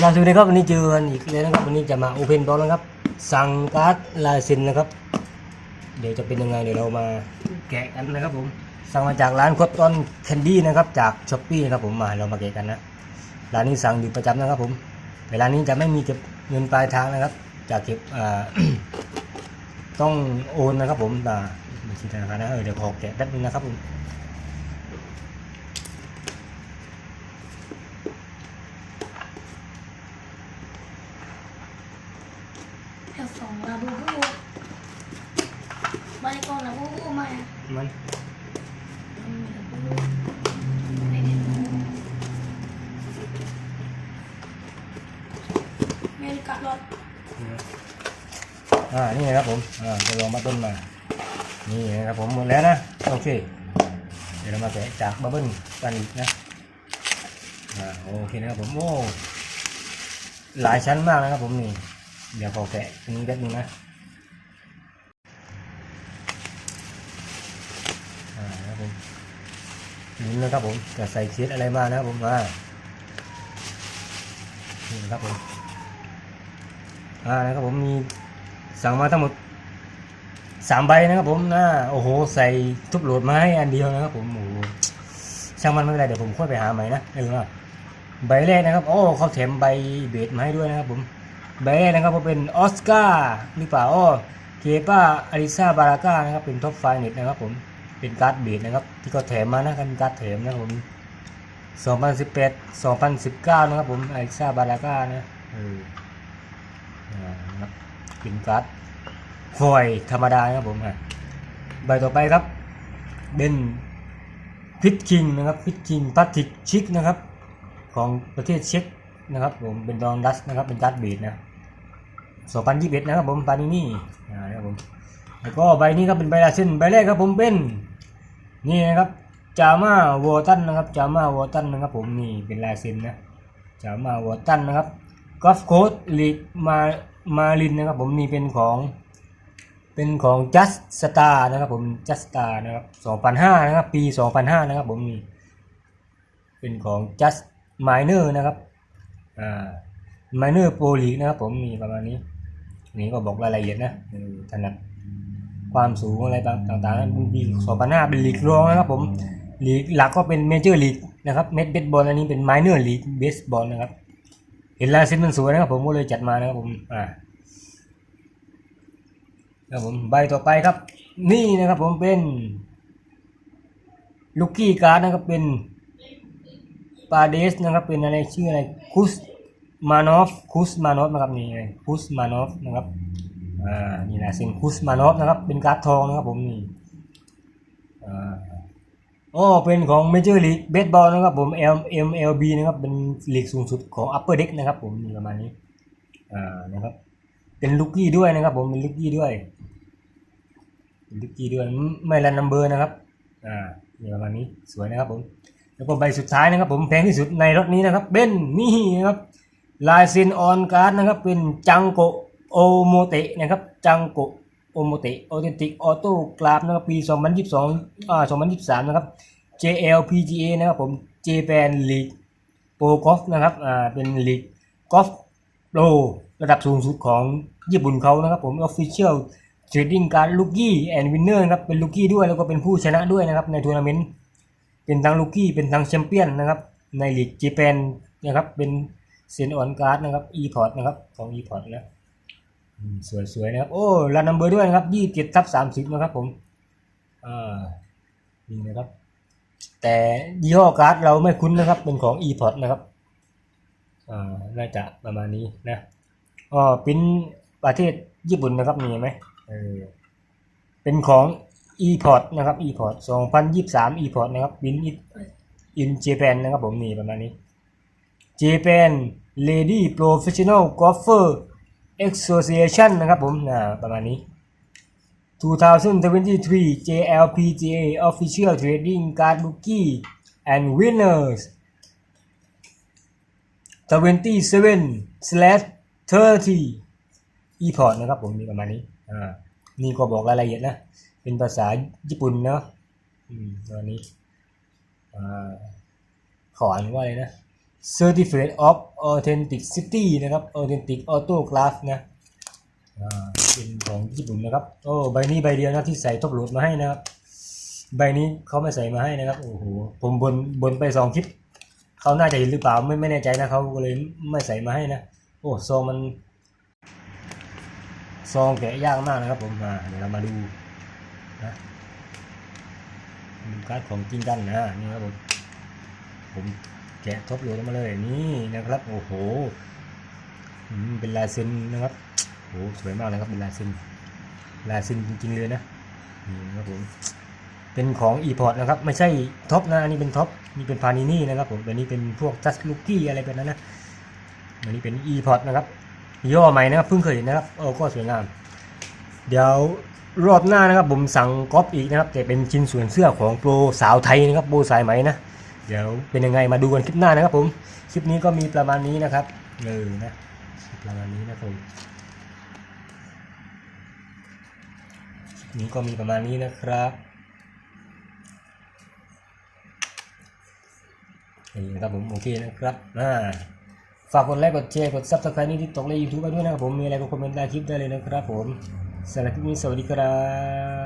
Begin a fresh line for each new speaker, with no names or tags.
เราสวัสดีครับวันนี้เจอกันอีกแล้วนะครับวันนี้จะมาโอเพนบอลนะครับ สั่งการ์ดลายเซ็นนะครับ เดี๋ยวจะเป็นยังไงเดี๋ยวเรามาแกะกันนะครับผมสั่งมาจากร้านคอตตอนแคนดี้นะครับจากช้อปปี้นะครับผมมาเรามาแกะกันนะร้านนี้สั่งอยู่ประจำนะครับผมแต่ร้านี้จะไม่มีเก็บเงินปลายทางนะครับจะเก็บต้องโอนนะครับผมอ่บัญชีธนาคารนะเออเดี๋ยวขอแกะแป๊บนึงนะครับผม
แถวสองลาบูบู บริกรลาบูบูมา
มัน
เมริกาลอด
อ่า นี่นะครับผม อ่าจะลองมาต้นมา นี่นะครับผมหมดแล้วนะ โอเค เดี๋ยวเรามาแกะจากบับเบิ้ลกันอีกนะ อ่า โอเคนะครับผม โอ้ หลายชั้นมากนะครับผมนี่ เดี๋ยวขอแกะตรงนี้แป๊บนึงนะอ่านะครับผม ลุ้นนะครับผมจะใส่เคสอะไรมานะครับผมมานี่นะครับผมอ่านะครับผมมีสั่งมาทั้งหมดสามใบนะครับผมนะโอ้โห ใส่ทุบโหลดมาให้อันเดียวนะครับผมโอ้โหช่างมันไม่เป็นไรเดี๋ยวผมค่อยไปหาใหม่นะเออใบแรกนะครับโอ้เขาแถมใบเบสมาให้ด้วยนะครับผมใบแรกนะครับผมเป็นออสการ์หรือเปล่าอ้อเคป้าอาริซาบาราก้านะครับเป็นท็อปไฟเน็ตนะครับผม เป็นการ์ดเบสนะครับ ที่เขาแถมมานะกันการ์ดแถมนะครับผม2018 2019 นะครับผมไอาริซาบาราก้านะเอออ่านะครับเป็นการ์ดฟอยธรรมดานะครับผมอะใบต่อไปครับเป็นพิทคิงนะครับพิทคิงพลาสติกชิกนะครับของประเทศเช็กนะครับผมเป็นดองดัสนะครับเป็นการ์ดเบดนะ2021นะครับผมปานินี่นะครับผมแล้วก็ใบนี้ครับเป็นใบลาเส้นใบแรกครับผมเป็น นี่นะครับจามาวอตันนะครับจามาวอตันนะครับผมนี่เป็นลายเส้นนะจามาวอตันนะครับกอล์ฟโค้ดลีกมามาลินนะครับผมนี่เป็นของเป็นของ Just Star นะครับผม Just Star นะครับ2005นะครับปี 2005นะครับผมนี่เป็นของ Just Minor นะครับอ่า Minor Pro League นะครับผมมีประมาณนี้นี่ก็บอกรายละเอียดนะถนัด ความสูงอะไรต่างๆนั้นปี2005เป็นลีกรองนะครับผมลีกหลักก็เป็นเมเจอร์ลีกนะครับเม็ดเบสบอลอันนี้เป็น Minor League Baseball นะครับ เห็นลายเส้นมันสวยนะครับผมก็เลยจัดมานะครับผมอ่าครับผมใบต่อไปครับ นี่นะครับผมเป็นลูกกี้การ์ดนะครับเป็นปาเดสนะครับเป็นอะไรชื่ออะไรคุสมานอฟคุสมานอฟนะครับนี่ไงคุสมานอฟนะครับ อ่านี่นะเส้นคุสมานอฟนะครับ เป็นการ์ดทองนะครับผมนี่อ่าอ๋อเป็นของเมเจอร์ลีกเบสบอลนะครับผม M MLB นะครับเป็นลีกสูงสุดของ Upper Deck นะครับผมนี่ประมาณนี้อ่านะครับ เป็นลูกกี้ด้วยนะครับผมเป็นลูกกี้ด้วยลิกกี้ด้วยไม่ละนัมเบอร์นะครับอ่านี่ประมาณนี้สวยนะครับผมแล้วก็ใบสุดท้ายนะครับผมแพงที่สุดในรถนี้นะครับเป็นนี่นะครับลายเซ็นออนการ์ดนะครับเป็นจังโก โอโมเตะนะครับจังโกโอโมเตะออเทนติกออโต้กราฟนะครับปี 2022อ่า2023 นะครับ JLPGA นะครับผม Japan League Pro Golf นะครับอ่าเป็นลีกกอล์ฟโปรระดับสูงสุดของญี่ปุ่นเขานะครับผม Official เทรดดิ้งการลูกี้แอนด์วินเนอร์นะครับเป็นลูกี้ด้วยแล้วก็เป็นผู้ชนะด้วยนะครับในทัวร์นาเมนต์เป็นทั้งลูกี้เป็นทั้งแชมเปี้ยนนะครับในลีกจีแปนนะครับเป็นเซนออนการ์ดนะครับอีพอร์ตนะครับของอีพอร์ตนะ สวยๆนะครับ โอ้รันนัมเบอร์ด้วยนะครับยี่เจ็ดทับสามสิบนะครับผมอ่านี่นะครับ แต่ยี่ห้อการ์ดเราไม่คุ้นนะครับ เป็นของ e p o r t นะครับอ่าน่าจะประมาณนี้นะอ๋อเป็นประเทศญี่ปุ่นนะครับมีไหมเออเป็นของ e-port นะครับ e-port 2023 e-port นะครับ Win it in Japan นะครับผมนี่ประมาณนี้ Japan Lady Professional Golfer Association นะครับผมอ่าประมาณนี้ 2023 JLPGA Official Trading Card Rookie and Winners 27 slash 30 e-port นะครับผมนี่ประมาณนี้อ่านี่ก็บอกรายละเอียดนะ เป็นภาษาญี่ปุ่นเนาะอืมตัวนี้อ่าขออ่านว่าอะไรนะ Certificate of Authenticity นะครับ Authentic Autograph นะอ่าเป็นของญี่ปุ่นนะครับ โอ้ใบนี้ใบเดียวนะที่ใส่ท็อปโหลดมาให้นะครับ ใบนี้เขาไม่ใส่มาให้นะครับ โอ้โห ผมบนบนไปสองคลิป เขาน่าจะเห็นหรือเปล่าไม่ไม่แน่ใจนะเขาก็เลยไม่ใส่มาให้นะ โอ้ซองมัน ซองแกะยากมากนะครับ ผมมาเดี๋ยวเรามาดูนะดูการ์ดของจริงกันนะนี่ครับผมผม แกะท็อปโหลดมาเลยนี่นะครับ โอ้โหเป็นลายเซ็นนะครับโอ้โหสวยมากเลยครับเป็นลายเซ็นลายเซ็นจริงๆเลยนะนี่นะครับผมเป็นของ e p o r t นะครับ ไม่ใช่ท็อปนะอันนี้เป็นท็อปนี่เป็นพานินี่นะครับผมอันนี้เป็นพวก just lookie อะไรแบบนั้นนะอันนี้เป็น e p o r t นะครับย่อใหม่นะครับเพิ่งเคยเห็นนะครับโอ้ก็สวยงาม เดี๋ยวรอบหน้านะครับผมสั่งก๊อปอีกนะครับแต่เป็นชิ้นส่วนเสื้อของโปรสาวไทยนะครับโปรสายไหมนะ เดี๋ยวเป็นยังไงมาดูกันคลิปหน้านะครับผม คลิปนี้ก็มีประมาณนี้นะครับเออนะประมาณนี้นะครับผมคลิปนี้ก็มีประมาณนี้นะครับนี่นะครับผมโอเคนะครับอ่าฝากกดไลค์กดแชร์กดซับสไครต์นี่ที่ตกในยูทูบไปด้วยนะครับผมมีอะไรก็คอมเมนต์ใต้คลิปได้เลยนะครับผมสำหรับคลิปนี้สวัสดีครับ